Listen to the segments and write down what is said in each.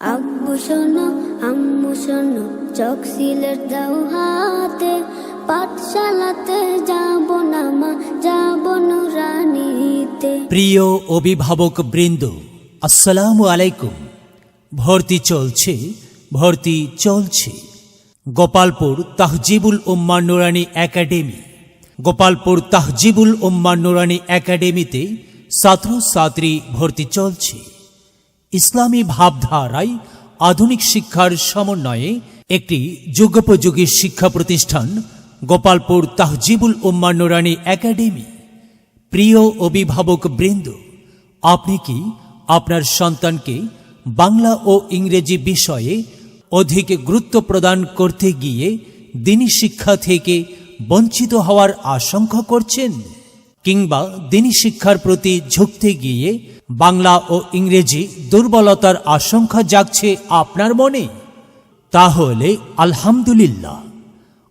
আব্বু শোনো, আম্মু শোনো সিলেট দাও হাতে। পাঠশালাতে যাব না মা, যাব নুরানিতে। প্রিয় অভিভাবক বৃন্দ, আসসালামু আলাইকুম। ভর্তি চলছে ভর্তি চলছে। গোপালপুর তাহজিবুল উম্মা নুরানি একাডেমি। গোপালপুর তাহজিবুল উম্মা নুরানি একাডেমিতে ছাত্রছাত্রী ভর্তি চলছে। ইসলামী ভাবধারায় আধুনিক শিক্ষার সমন্বয়ে একটি যুগোপযোগী শিক্ষা প্রতিষ্ঠান গোপালপুর তাহজিবুল উম্মা নুরানি একাডেমি। প্রিয় অভিভাবক বৃন্দ, আপনি কি আপনার সন্তানকে বাংলা ও ইংরেজি বিষয়ে অধিক গুরুত্ব প্রদান করতে গিয়ে দিনী শিক্ষা থেকে বঞ্চিত হওয়ার আশঙ্কা করছেন? কিংবা দিনী শিক্ষার প্রতি ঝুঁকতে গিয়ে বাংলা ও ইংরেজি দুর্বলতার আশঙ্কা জাগছে আপনার মনে? তাহলে আলহামদুলিল্লাহ।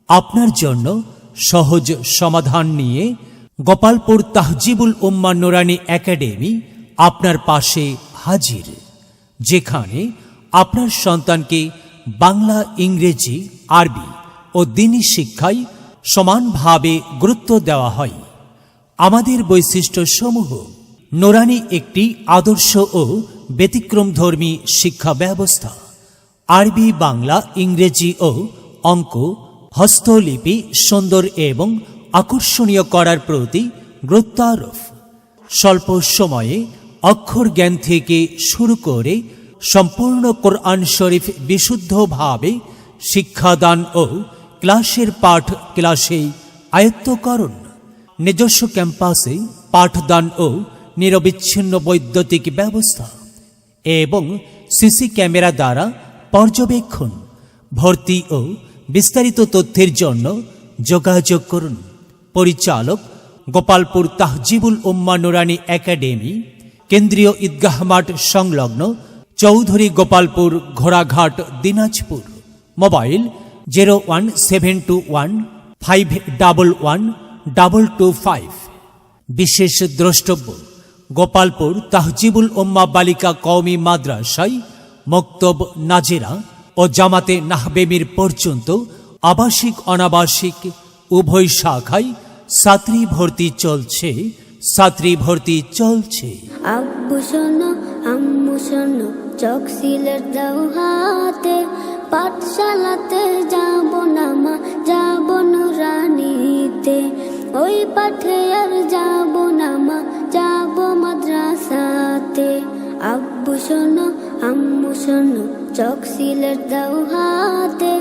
আপনার জন্য সহজ সমাধান নিয়ে গোপালপুর তাহজিবুল উম্মা নোরানি একাডেমি আপনার পাশে হাজির, যেখানে আপনার সন্তানকে বাংলা, ইংরেজি, আরবি ও দিনী শিক্ষায় সমানভাবে গুরুত্ব দেওয়া হয়। আমাদের বৈশিষ্ট্য সমূহ নোরানি একটি আদর্শ ও ব্যতিক্রমধর্মী শিক্ষা ব্যবস্থা। আরবি, বাংলা, ইংরেজি ও অঙ্ক, হস্তলিপি, সুন্দর এবং আকর্ষণীয় করার প্রতি গুরুত্বারোপ। স্বল্প সময়ে অক্ষর জ্ঞান থেকে শুরু করে সম্পূর্ণ কোরআন শরীফ বিশুদ্ধভাবে শিক্ষাদান ও ক্লাসের পাঠ ক্লাসেই আয়ত্তকরণ নিজস্ব ক্যাম্পাসে পাঠদান ও নিরবিচ্ছিন্ন বৈদ্যুতিক ব্যবস্থা এবং সিসি ক্যামেরা দ্বারা পর্যবেক্ষণ, ভর্তি ও বিস্তারিত তথ্যের জন্য যোগাযোগ করুন। পরিচালক গোপালপুর তাহজিবুল উম্মা নুরানি একাডেমি, কেন্দ্রীয় ঈদগাহ মাঠ সংলগ্ন Chowdhury Gopalpur ঘোড়াঘাট, Dinajpur. Mobile zero one seven two one five double one double two five. বিশেষ দ্রষ্টব্য গোপালপুর তাহজিবুল উম্মা বালিকা কওমি মাদ্রাসায় মক্তব নাজেরা ও জামাতে নাহবেমির পর্যন্ত আবাসিক অনাবাসিক উভয় শাখায় ছাত্রী ভর্তি চলছে ছাত্রী ভর্তি চলছে। আম্মু হাতে, পাঠশালাতে যাব না মা, যাব নুরানিতে। ওই পাঠে আর যাব না মা আব্বু শোনো আম্মু শোনো চোখ সিলেট দাও হাতে,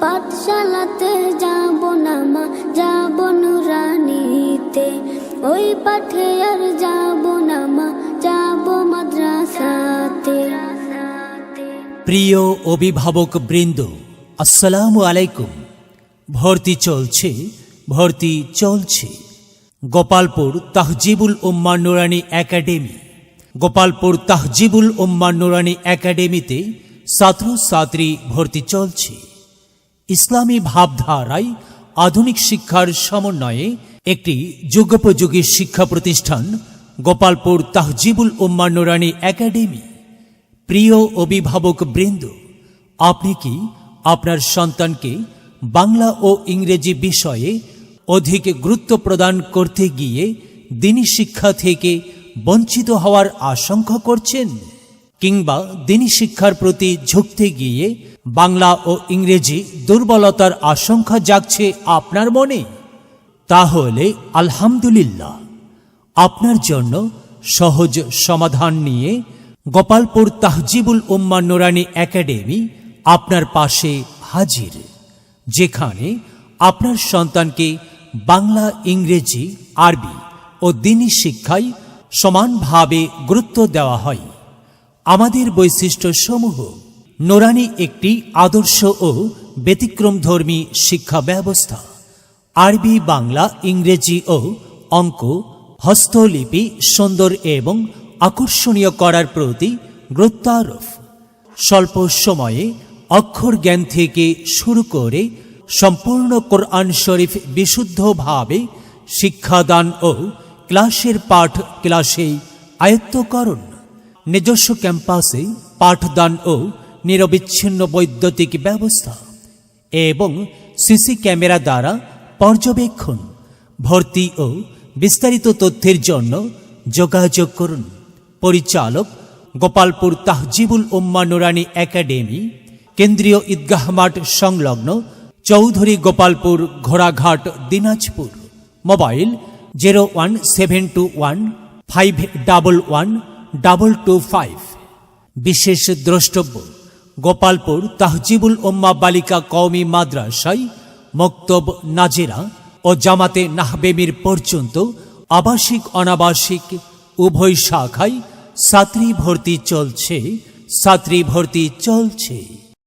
পাঠশালাতে যাব না মা, যাব নুরানিতে। ওই পাঠে আর যাব না মা, যাব মাদ্রাসাতে। প্রিয় অভিভাবক বৃন্দ, আসসালামু আলাইকুম। ভর্তি চলছে ভর্তি চলছে। গোপালপুর তাহজিবুল উম্মা নুরানি একাডেমি। গোপালপুর তাহজিবুল উম্মা নুরানি একাডেমিতে ছাত্রছাত্রী ভর্তি চলছে। ইসলামী ভাবধারায় আধুনিক শিক্ষার সমন্বয়ে একটি যুগোপযোগী শিক্ষা প্রতিষ্ঠান গোপালপুর তাহজিবুল উম্মা নুরানি একাডেমি। প্রিয় অভিভাবক বৃন্দ, আপনি কি আপনার সন্তানকে বাংলা ও ইংরেজি বিষয়ে অধিক গুরুত্ব প্রদান করতে গিয়ে দিনী শিক্ষা থেকে বঞ্চিত হওয়ার আশঙ্কা করছেন। কিংবা দিনী শিক্ষার প্রতি ঝুঁকতে গিয়ে বাংলা ও ইংরেজি দুর্বলতার আশঙ্কা জাগছে আপনার মনে? তাহলে আলহামদুলিল্লাহ। আপনার জন্য সহজ সমাধান নিয়ে গোপালপুর তাহজিবুল উম্মা নোরানি একাডেমি আপনার পাশে হাজির, যেখানে আপনার সন্তানকে বাংলা, ইংরেজি, আরবি ও দিনী শিক্ষায় সমানভাবে গুরুত্ব দেওয়া হয়। আমাদের বৈশিষ্ট্য সমূহ নোরানি একটি আদর্শ ও ব্যতিক্রমধর্মী শিক্ষা ব্যবস্থা। আরবি, বাংলা, ইংরেজি ও অঙ্ক, হস্তলিপি, সুন্দর এবং আকর্ষণীয় করার প্রতি গুরুত্বারোপ। স্বল্প সময়ে অক্ষর জ্ঞান থেকে শুরু করে সম্পূর্ণ কোরআন শরীফ বিশুদ্ধভাবে শিক্ষাদান ও ক্লাসের পাঠ ক্লাসেই আয়ত্তকরণ নিজস্ব ক্যাম্পাসে পাঠদান ও নিরবিচ্ছিন্ন বৈদ্যুতিক ব্যবস্থা এবং সিসি ক্যামেরা দ্বারা পর্যবেক্ষণ, ভর্তি ও বিস্তারিত তথ্যের জন্য যোগাযোগ করুন। পরিচালক গোপালপুর তাহজিবুল উম্মা নুরানি একাডেমি, কেন্দ্রীয় ঈদগাহ মাঠ সংলগ্ন Chowdhury Gopalpur ঘোড়াঘাট Dinajpur. Mobile zero one seven two one five double one double two five বিশেষ দ্রষ্টব্য, গোপালপুর তাহজিবুল উম্মা বালিকা কওমি মাদ্রাসায় মক্তব নাজিরা ও জামাতে নাহবেমির পর্যন্ত আবাসিক অনাবাসিক উভয় শাখায় ছাত্রী ভর্তি চলছে ছাত্রী ভর্তি চলছে।